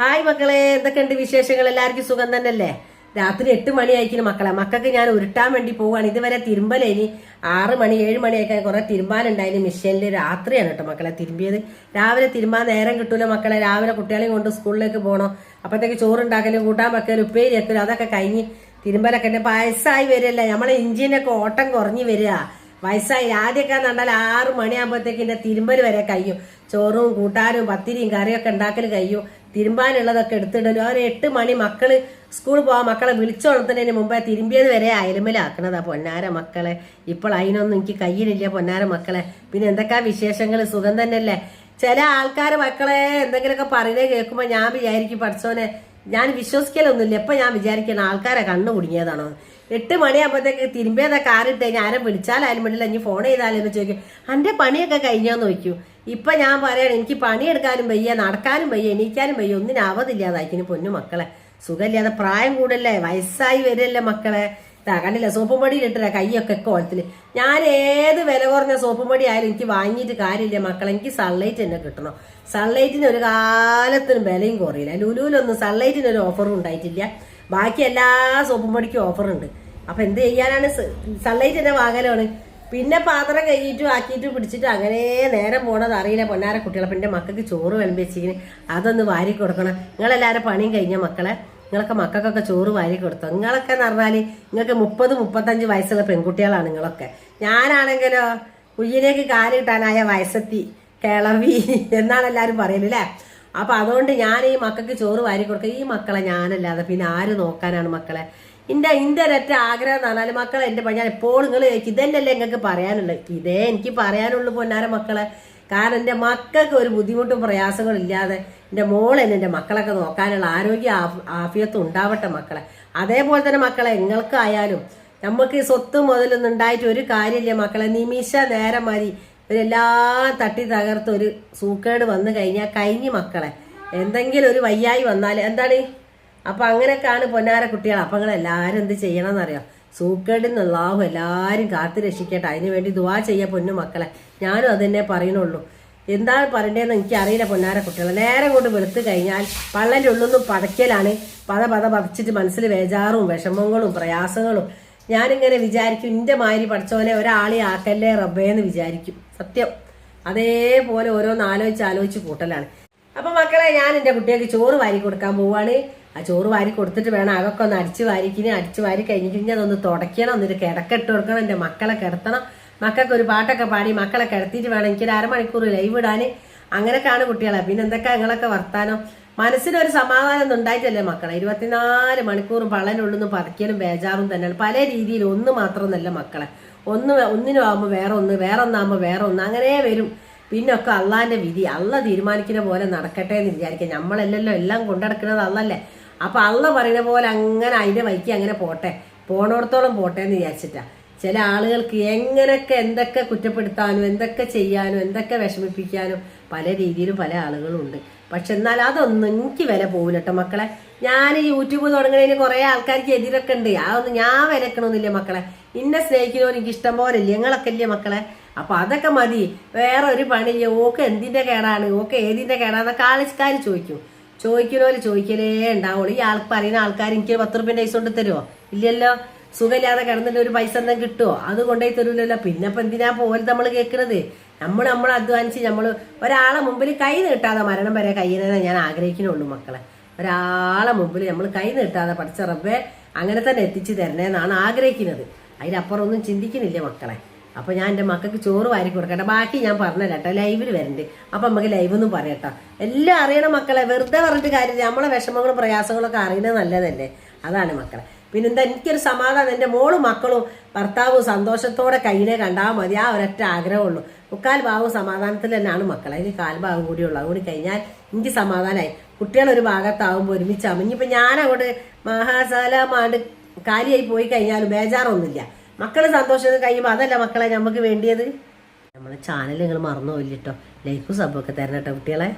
Hi മക്കളെ എന്തൊക്കെയുണ്ട് വിശേഷങ്ങൾ? എല്ലാവർക്കും സുഖം തന്നെയല്ലേ? രാത്രി എട്ട് മണി ആയിരിക്കും മക്കളെ. മക്കൾക്ക് ഞാൻ ഉരുട്ടാൻ വേണ്ടി പോവുകയാണ് ഇതുവരെ തിരുമ്പലേനി. ആറ് മണി ഏഴ് മണി ആയിക്കാൻ കുറെ തിരുമ്പാനുണ്ടായിരുന്നു മിഷനിൽ രാത്രിയാണ് കേട്ടോ മക്കളെ തിരുമ്പിയത്. രാവിലെ തിരുമ്പാൻ നേരം കിട്ടൂല മക്കളെ. രാവിലെ കുട്ടികളെയും കൊണ്ട് സ്കൂളിലേക്ക് പോകണം അപ്പോഴത്തേക്ക് ചോറുണ്ടാക്കലും കൂട്ടാൻ വെക്കലും ഉപ്പേരി വെക്കലും അതൊക്കെ കഴിഞ്ഞ് തിരുമ്പലൊക്കെ പായസമായി വരില്ല നമ്മളെ ഇഞ്ചിനൊക്കെ ഓട്ടം കുറഞ്ഞു വരിക. വയസ്സായി. ആദ്യമൊക്കെ കണ്ടാൽ ആറ് മണിയാകുമ്പോഴത്തേക്ക് എന്റെ തിരുമ്പൽ വരെ കഴിയും. ചോറും കൂട്ടാനും പത്തിരിയും കറിയൊക്കെ ഉണ്ടാക്കൽ കഴിയും. തിരുമ്പാനുള്ളതൊക്കെ എടുത്തിടലും. അവർ എട്ട് മണി മക്കൾ സ്കൂളിൽ പോകാൻ മക്കളെ വിളിച്ചുണർത്തുന്നതിന് മുമ്പേ തിരുമ്പിയത് വരെ അയലുമലാക്കണതാ പൊന്നാര മക്കളെ. ഇപ്പോൾ അതിനൊന്നും എനിക്ക് കയ്യിലില്ല പൊന്നാര മക്കളെ. പിന്നെ എന്തൊക്കെയാ വിശേഷങ്ങൾ സുഖം തന്നെയല്ലേ? ചില ആൾക്കാർ മക്കളെ എന്തെങ്കിലുമൊക്കെ പറയുന്നത് കേൾക്കുമ്പോൾ ഞാൻ വിചാരിക്കും പഠിച്ചോനെ ഞാൻ വിശ്വസിക്കലൊന്നുമില്ല. ഇപ്പം ഞാൻ വിചാരിക്കണം? ആൾക്കാരെ കണ്ണു കുടുങ്ങിയതാണോ? എട്ട് മണിയാകുമ്പോഴത്തേക്ക് തിരുമ്പിയതൊക്കെ കാറിട്ട് കഴിഞ്ഞാൽ ആരും വിളിച്ചാലായാലും വേണ്ടില്ല ഇനി ഫോൺ ചെയ്താലും എന്ന് ചോദിക്കും എന്റെ പണിയൊക്കെ കഴിഞ്ഞോന്ന് ചോദിക്കും. ഇപ്പം ഞാൻ പറയാണ് എനിക്ക് പണിയെടുക്കാനും വയ്യ നടക്കാനും വയ്യ എണീക്കാനും വയ്യ ഒന്നിനും അവധില്ലാതായിരിക്കും പൊന്നു മക്കളെ സുഖമില്ലാതെ പ്രായം കൂടല്ലേ വയസ്സായി വരല്ലേ മക്കളെ. കണ്ടില്ല സോപ്പും പൊടിയിലിട്ടില്ല കൈയൊക്കെ കോലത്തിൽ ഞാൻ ഏത് വില കുറഞ്ഞ സോപ്പും പൊടി ആയാലും എനിക്ക് വാങ്ങിയിട്ട് കാര്യമില്ല മക്കളെ എനിക്ക് സൺലൈറ്റ് തന്നെ കിട്ടണം. സൺലൈറ്റിന് ഒരു കാലത്തിനും വിലയും കുറയില്ല. ലുലുവിലൊന്നും സൺലൈറ്റിന് ഒരു ഓഫറും ഉണ്ടായിട്ടില്ല. ബാക്കി എല്ലാ സോപ്പും പൊടിക്കും ഓഫറുണ്ട്. അപ്പൊ എന്ത് ചെയ്യാനാണ്? സൺലൈറ്റ് തന്നെ വാങ്ങലാണ്. പിന്നെ പാത്രം കഴുകിയിട്ടും ആക്കിയിട്ടും പിടിച്ചിട്ട് അങ്ങനെ നേരം പോണത് അറിയില്ല. പൊന്നാര കുട്ടികളെ. പിന്നെ മക്കൾക്ക് ചോറ് വിളമ്പി അതൊന്ന് വാരി കൊടുക്കണം. നിങ്ങളെല്ലാവരും പണിയും കഴിഞ്ഞ മക്കളെ. നിങ്ങളൊക്കെ മക്കൾക്കൊക്കെ ചോറ് വാരി കൊടുത്തു. നിങ്ങളൊക്കെ എന്ന് പറഞ്ഞാൽ നിങ്ങൾക്ക് മുപ്പത് മുപ്പത്തഞ്ച് വയസ്സുള്ള പെൺകുട്ടികളാണ് നിങ്ങളൊക്കെ. ഞാനാണെങ്കിലോ കുയ്യിലേക്ക് കാലിട്ടാനായ വയസ്സെത്തി. കിളവി. എന്നാണ് എല്ലാവരും പറയൽ അല്ലേ? അപ്പൊ അതുകൊണ്ട് ഞാൻ ഈ മക്കൾക്ക് ചോറ് വാരി കൊടുക്കുക ഈ മക്കളെ ഞാനല്ലാതെ പിന്നെ ആര് നോക്കാനാണ് മക്കളെ? എന്റെ ഇന്റെ ഒരൊറ്റ ആഗ്രഹം എന്ന് മക്കളെ എന്റെ ഞാൻ എപ്പോഴും നിങ്ങൾ ഇതന്നെയല്ലേ നിങ്ങൾക്ക് പറയാനുള്ളത് ഇതേ എനിക്ക് പറയാനുള്ളൂ പൊന്നാര മക്കളെ. കാരണം എന്റെ മക്കൾക്ക് ഒരു ബുദ്ധിമുട്ടും പ്രയാസങ്ങളും ഇല്ലാതെ എന്റെ തന്നെ എന്റെ മക്കളൊക്കെ നോക്കാനുള്ള ആരോഗ്യ ആഫിയത്വം ഉണ്ടാവട്ടെ മക്കളെ. അതേപോലെ തന്നെ മക്കളെ നിങ്ങൾക്കായാലും നമുക്ക് സ്വത്ത് മുതലൊന്നും ഉണ്ടായിട്ട് ഒരു കാര്യമില്ല മക്കളെ. നിമിഷ നേരം മതി ഇവരെല്ലാം തട്ടി തകർത്ത് ഒരു സൂക്കേട് വന്നു കഴിഞ്ഞാൽ കഴിഞ്ഞു മക്കളെ. എന്തെങ്കിലും ഒരു വയ്യായി വന്നാൽ എന്താണ്? അപ്പൊ അങ്ങനെയൊക്കെയാണ് പൊന്നാര കുട്ടികൾ അപ്പൊ നിങ്ങൾ എല്ലാവരും എന്ത് ചെയ്യണമെന്നറിയോ സൂക്കേടിൽ നിന്നുള്ളാഹു എല്ലാവരും കാത്തു രക്ഷിക്കട്ടെ. അതിന് വേണ്ടി ദുവാ ചെയ്യുക പൊന്നു മക്കളെ. ഞാനും അത് തന്നെ പറയുന്നുള്ളൂ എന്താണ് പറയേണ്ടതെന്ന് എനിക്ക് അറിയില്ല പൊന്നാര കുട്ടികളെ. നേരം കൊണ്ട് വെളുത്തു കഴിഞ്ഞാൽ പള്ളന്റെ ഉള്ളൊന്നും പടയ്ക്കലാണ് പത പത പതച്ചിട്ട് മനസ്സിൽ വേജാറും വിഷമങ്ങളും പ്രയാസങ്ങളും. ഞാനിങ്ങനെ വിചാരിക്കും ഇന്റെ മാതിരി പഠിച്ചവനെ ഒരാളെ ആക്കല്ലേ റബ്ബേ എന്ന് വിചാരിക്കും. സത്യം. അതേപോലെ ഓരോന്ന് ആലോചിച്ച് ആലോചിച്ച് കൂട്ടലാണ് അപ്പൊ മക്കളെ ഞാൻ എന്റെ കുട്ടികൾക്ക് ചോറ് വാരി കൊടുക്കാൻ പോവാണ്. ആ ചോറ് വാരി കൊടുത്തിട്ട് വേണം അതൊക്കെ ഒന്ന് അടിച്ചു വാരിക്കിനി അടിച്ചു വാരി കഴിഞ്ഞിട്ട് കഴിഞ്ഞാൽ ഒന്ന് തുടയ്ക്കണം എന്നിട്ട് കിടക്കിട്ട് കൊടുക്കണം എന്റെ മക്കളെ കിടത്തണം. മക്കൾക്ക് ഒരു പാട്ടൊക്കെ പാടി മക്കളെ കിടത്തിയിട്ട് വേണം എനിക്കൊരു അരമണിക്കൂർ ലൈവ് ഇടാന്. അങ്ങനെയൊക്കെയാണ് കുട്ടികളെ. പിന്നെ എന്തൊക്കെ നിങ്ങളൊക്കെ വർത്താനം? മനസ്സിനൊരു സമാധാനം ഉണ്ടായിട്ടല്ലേ മക്കളെ. ഇരുപത്തിനാല് മണിക്കൂറും പള്ളനുള്ളൊന്നും പറിക്കലും ബേജാറും തന്നെയാണ്. പല രീതിയിൽ ഒന്ന് മാത്രമൊന്നല്ല മക്കളെ. ഒന്ന് ഒന്നിനും ആകുമ്പോൾ വേറെ ഒന്ന് വേറെ ഒന്നാകുമ്പോൾ വേറെ ഒന്ന്. അങ്ങനെ വരും. പിന്നൊക്കെ അള്ളാന്റെ വിധി. അള്ള തീരുമാനിക്കുന്ന പോലെ നടക്കട്ടെ എന്ന് വിചാരിക്കാം. നമ്മളല്ലല്ലോ എല്ലാം കൊണ്ടടക്കുന്നത് അള്ളല്ലേ. അപ്പൊ അള്ള പറയുന്ന പോലെ അങ്ങനെ അതിന്റെ വൈക്ക് അങ്ങനെ പോട്ടെ. പോണോടത്തോളം പോട്ടെ എന്ന് വിചാരിച്ചിട്ടാ. ചില ആളുകൾക്ക് എങ്ങനെയൊക്കെ എന്തൊക്കെ കുറ്റപ്പെടുത്താനും എന്തൊക്കെ ചെയ്യാനും എന്തൊക്കെ വിഷമിപ്പിക്കാനും പല രീതിയിലും പല ആളുകളും ഉണ്ട്. പക്ഷെ എന്നാൽ അതൊന്നും എനിക്ക് വില പോകില്ല കേട്ടോ മക്കളെ. ഞാൻ യൂട്യൂബ് തുടങ്ങുന്നതിന് കുറെ ആൾക്കാർക്ക് എതിരൊക്കെ ഉണ്ട്. അതൊന്നും ഞാൻ വിലക്കണമെന്നില്ല മക്കളെ. ഇന്നെ സ്നേഹിക്കുന്നവർ എനിക്ക് ഇഷ്ടം പോലെ ഞങ്ങളൊക്കെ ഇല്ലേ മക്കളെ? അപ്പൊ അതൊക്കെ മതി. വേറെ ഒരു പണിയില്ല? ഓക്ക് എന്തിന്റെ കേടാണ്? ഓക്ക് ഏതിന്റെ കേടാന്നൊക്കെ ആൾക്കാർ ചോദിക്കും. ചോദിക്കുന്നവര് ചോദിക്കലേ ഉണ്ടാവുള്ളൂ. ഈ ആൾ പറയുന്ന ആൾക്കാർ എനിക്ക് പത്ത് റുപ്യന്റെ പൈസ കൊണ്ട് തരുമോ ഇല്ലല്ലോ. സുഖമില്ലാതെ കിടന്നിട്ട് ഒരു പൈസ എന്തെങ്കിലും കിട്ടുമോ അത് കൊണ്ടുപോയി തരൂലല്ലോ. പിന്നെ ഇപ്പൊ എന്തിനാ പോലെ നമ്മൾ കേൾക്കുന്നത് നമ്മൾ നമ്മൾ അധ്വാനിച്ച് നമ്മൾ ഒരാളെ മുമ്പിൽ കൈ നീട്ടാതെ മരണം വരെ കയ്യിനെ ഞാൻ ആഗ്രഹിക്കുന്നുള്ളൂ മക്കളെ. ഒരാളെ മുമ്പിൽ നമ്മൾ കൈ നീട്ടാതെ പഠിച്ച റബ്ബെ അങ്ങനെ തന്നെ എത്തിച്ചു തരണേന്നാണ് ആഗ്രഹിക്കുന്നത്. അതിനപ്പുറം ഒന്നും ചിന്തിക്കുന്നില്ല മക്കളെ. അപ്പൊ ഞാൻ എന്റെ മക്കൾക്ക് ചോറ് വാരി കൊടുക്കട്ടെ. ബാക്കി ഞാൻ പറഞ്ഞുതരാട്ടോ ലൈവിൽ വരണ്ട്. അപ്പൊ നമുക്ക് ലൈവ് ഒന്നും പറയട്ടോ എല്ലാം അറിയണം മക്കളെ. വെറുതെ പറഞ്ഞിട്ട് കാര്യമില്ല. നമ്മളെ വിഷമങ്ങളും പ്രയാസങ്ങളൊക്കെ അറിയുന്നത് നല്ലതല്ലേ? അതാണ് മക്കളെ. പിന്നെന്താ എനിക്കൊരു സമാധാനം. എന്റെ മോളും മക്കളും ഭർത്താവും സന്തോഷത്തോടെ കയ്യിനെ കണ്ടാൽ മതി. ആ ഒരൊറ്റ ആഗ്രഹമുള്ളൂ. മുക്കാൽ ഭാഗവും സമാധാനത്തിൽ തന്നെയാണ് മക്കളെ. ഇനി കാൽ ഭാഗം കൂടിയുള്ളൂ അതുകൊണ്ട് കഴിഞ്ഞാൽ എനിക്ക് സമാധാനമായി. കുട്ടികൾ ഒരു ഭാഗത്താവുമ്പോൾ ഒരുമിച്ചാവും ഇനിയിപ്പോൾ ഞാൻ അങ്ങോട്ട് കാലിയായി പോയി കഴിഞ്ഞാലും ബേജാറൊന്നുമില്ല. മക്കൾ സന്തോഷം കഴിയുമ്പോൾ അതല്ല മക്കളെ നമുക്ക് വേണ്ടിയത്? നമ്മളെ ചാനൽ നിങ്ങൾ മറന്നു പോയില്ല കേട്ടോ ലൈക്കും സബ്ബൊക്കെ തരണം കേട്ടോ കുട്ടികളെ.